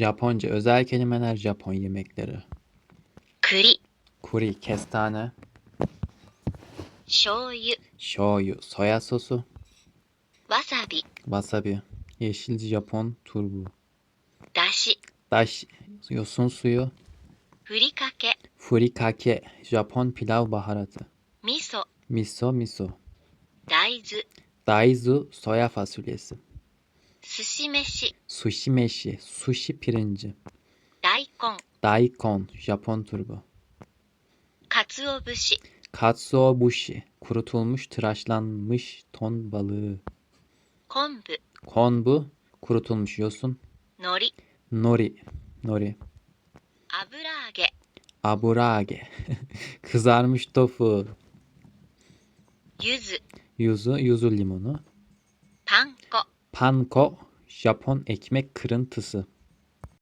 Japonca özel kelimeler Japon yemekleri. Kuri. Kuri kestane. Shoyu. Shoyu soya sosu. Wasabi. Wasabi. Yeşil Japon turbu. Dashi. Dashi yosun suyu. Furikake. Furikake Japon pilav baharatı. Miso. Miso miso. Daizu. Daizu soya fasulyesi. Sushi meshi. Sushi meshi. Sushi pirinci. Daikon. Daikon. Japon turbu. Katsuobushi. Katsuobushi. Kurutulmuş tıraşlanmış ton balığı. Konbu. Konbu. Kurutulmuş yosun. Nori. Nori. Nori. Aburage. Aburage. Kızarmış tofu. Yuzu. Yuzu. Yuzu limonu. Panko. Panko. Japon ekmek kırıntısı,